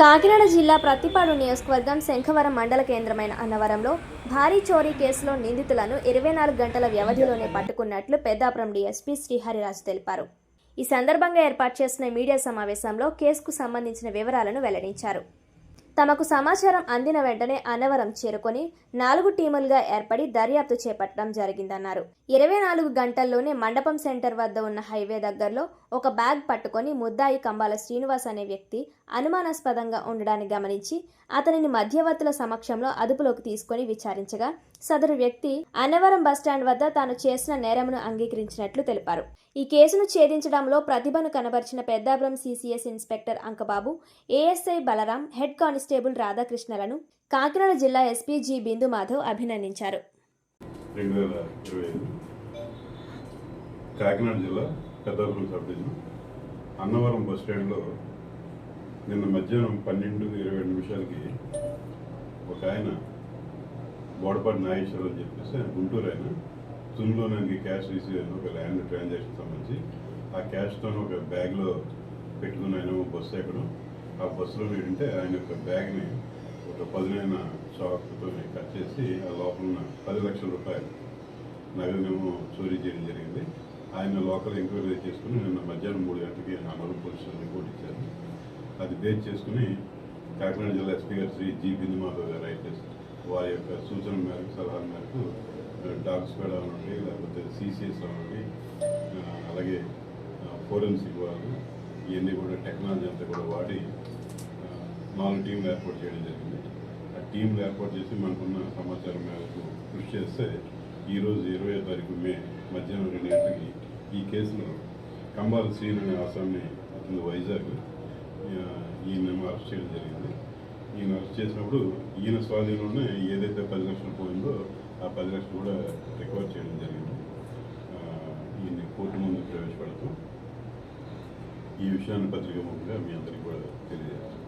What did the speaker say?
కాకినాడ జిల్లా ప్రత్తిపాడు నియోజకవర్గం శంఖవరం మండల కేంద్రమైన అన్నవరంలో భారీ చోరీ కేసులో నిందితులను ఇరవై నాలుగు గంటల వ్యవధిలోనే పట్టుకున్నట్లు పెద్దాపురం డీఎస్పీ శ్రీహరిరాజు తెలిపారు. ఈ సందర్భంగా ఏర్పాటు చేసిన మీడియా సమావేశంలో కేసుకు సంబంధించిన వివరాలను వెల్లడించారు. తమకు సమాచారం అందిన వెంటనే అన్నవరం చేరుకొని నాలుగు టీములుగా ఏర్పడి దర్యాప్తు చేపట్టడం జరిగిందన్నారు. ఇరవై నాలుగు గంటల్లోనే మండపం సెంటర్ వద్ద ఉన్న హైవే దగ్గరలో ఒక బ్యాగ్ పట్టుకొని ముద్దాయి కంబాల శ్రీనివాస్ అనే వ్యక్తి అనుమానాస్పదంగా ఉండడాన్ని గమనించి అతనిని మధ్యవర్తుల సమక్షంలో అదుపులోకి తీసుకొని విచారించగా సదరు వ్యక్తి అన్నవరం బస్టాండ్ వద్ద తాను చేసిన నేరమును అంగీకరించినట్లు తెలిపారు. ఈ కేసును ఛేదించడంలో ప్రతిభను కనబర్చిన Peddapuram CCS inspector Ankababu ASI Balaram head constable రాధాకృష్ణలను Kakinada జిల్లా ఎస్పీ జి బిందు మాధవ్ అభినందించారు రెండు వేల కాకినాడ జిల్లా పెద్దాపురం సబ్ అన్నవరం బస్ స్టాండ్లో నిన్న మధ్యాహ్నం పన్నెండు ఇరవై నిమిషాలకి ఒక ఆయన బోడపాటి నాగేశ్వరరావు అని చెప్పేసి ఆయన గుంటూరు ఆయన తునిలోనానికి క్యాష్ రిసీవ్ అయిన ఒక ల్యాండ్ ట్రాన్సాక్షన్ సంబంధించి ఆ క్యాష్తో ఒక బ్యాగ్లో పెట్టుకుని ఆయన బస్సు ఎక్కడం ఆ బస్సులో వీడుంటే ఆయన యొక్క బ్యాగ్ని ఒక పదునైన చాకుతో కట్ చేసి ఆ లోపల ఉన్న పది లక్షల రూపాయలు నగదునేమో చోరీ చేయడం జరిగింది. ఆయన లోకల్ ఎంక్వైరీ చేసుకుని నిన్న మధ్యాహ్నం మూడు గంటలకి అమరు పోలీసులు రిపోర్ట్ ఇచ్చారు. అది బేస్ చేసుకుని కాకినాడ జిల్లా ఎస్పీ గారు శ్రీ జి బిందుమాధవ్ గారు ఐపీఎస్ వారి యొక్క సూచన మేరకు సలహా మేరకు డాగ్ స్క్వాడ్ అవ్వండి లేకపోతే సిసిఎస్ అలాగే ఫోరెన్సిక్ వాళ్ళు ఇవన్నీ కూడా టెక్నాలజీ అంతా కూడా వాడి నాలుగు టీంలు ఏర్పాటు చేయడం జరిగింది. ఆ టీంలు ఏర్పాటు చేసి మనకున్న సమాచారం మేరకు కృషి చేస్తే ఈరోజు ఇరవై తారీఖు మే మధ్యాహ్నం రెండు గంటలకి ఈ కేసులో కంబాల సీన్ అనే ఆసాన్ని అతను వైజాగ్ ఈయన అరెస్ట్ చేయడం జరిగింది. ఈయన అరెస్ట్ చేసినప్పుడు ఈయన స్వాధీనంలోనే ఏదైతే పది లక్షలు పోయిందో ఆ పది లక్షలు కూడా రికవర్ చేయడం ఈ విషయాన్ని పత్రిక ముఖ్యంగా మీ అందరికీ కూడా తెలియజేస్తాను